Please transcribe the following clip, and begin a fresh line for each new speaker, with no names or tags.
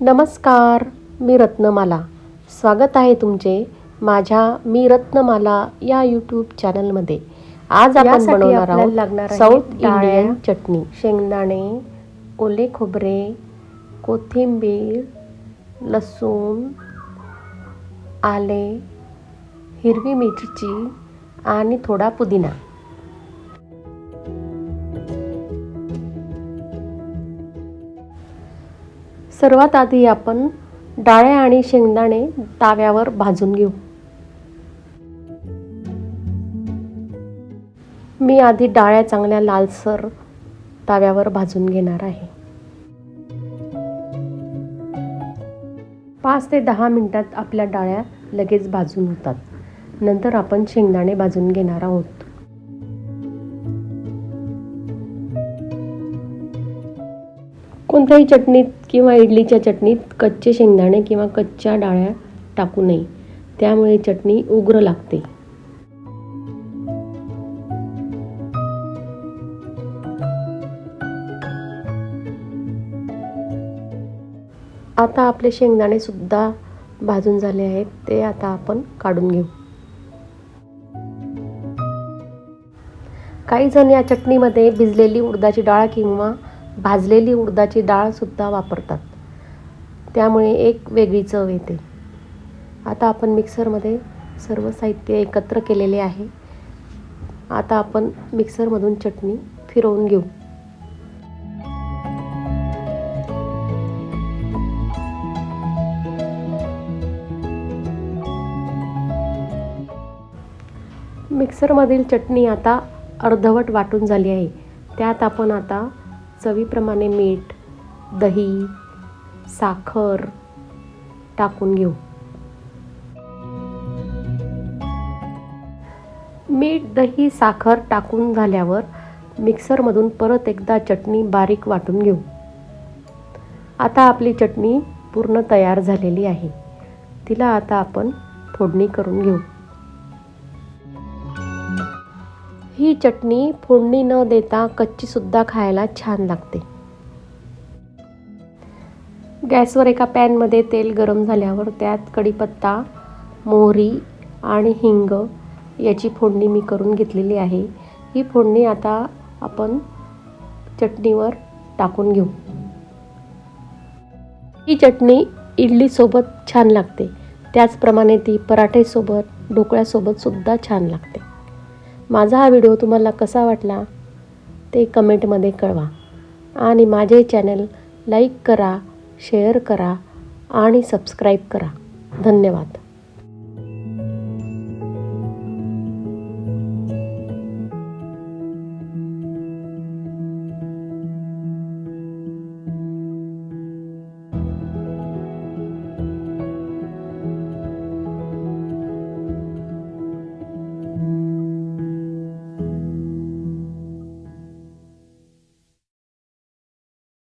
नमस्कार मी रत्नमाला. स्वागत आहे तुमचे माझ्या मी रत्नमाला या यूट्यूब चॅनलमध्ये आज आपण बनवणार आहोत
लागणार
साऊथ इंडियन चटणी शेंगदाणे ओले खोबरे कोथिंबीर लसूण आले हिरवी मिरची आणि थोडा पुदिना. सर्वात आधी आपण डाळे आणि शेंगदाणे ताव्यावर भाजून घेऊ. मी आधी डाळ्या चांगल्या लालसर ताव्यावर भाजून घेणार आहे. पाच ते दहा मिनटात आपल्या डाळ्या लगेच भाजून होतात. नंतर आपण शेंगदाणे भाजून घेणार आहोत. कोणत्याही चटणीत किंवा इडलीच्या चटणीत कच्चे शेंगदाणे किंवा कच्च्या डाळ्या टाकू नये. त्यामुळे चटणी उग्र लागते. आता आपले शेंगदाणे सुद्धा भाजून झाले आहेत. ते आता आपण काढून घेऊ. काही जण या चटणीमध्ये भिजलेली उडदाची डाळ किंवा भाजलेली उडदाची डाळसुद्धा वापरतात. त्यामुळे एक वेगळी चव येते. आता आपण मिक्सरमध्ये सर्व साहित्य एकत्र केलेले आहे. आता आपण मिक्सरमधून चटणी फिरवून घेऊ. मिक्सरमधील चटणी आता अर्धवट वाटून झाली आहे. त्यात आपण आता चवीप्रमाणे मीठ दही साखर टाकून घेऊ. मीठ दही साखर टाकून झाल्यावर मिक्सरमधून परत एकदा चटणी बारीक वाटून घेऊ. आता आपली चटणी पूर्ण तयार झालेली आहे. तिला आता आपण फोडणी करून घेऊ. ही चटणी फोडणी न देता कच्चीसुद्धा खायला छान लागते. गॅसवर एका पॅनमध्ये तेल गरम झाल्यावर त्यात कढीपत्ता मोहरी आणि हिंग याची फोडणी मी करून घेतलेली आहे. ही फोडणी आता आपण चटणीवर टाकून घेऊ. ही चटणी इडलीसोबत छान लागते. त्याचप्रमाणे ती पराठेसोबत ढोकळ्यासोबत सुद्धा छान लागते. माझा हा व्हिडिओ तुम्हाला कसा वाटला ते कमेंटमध्ये कळवा. आणि माझे चॅनल लाईक करा शेअर करा आणि सबस्क्राईब करा. धन्यवाद.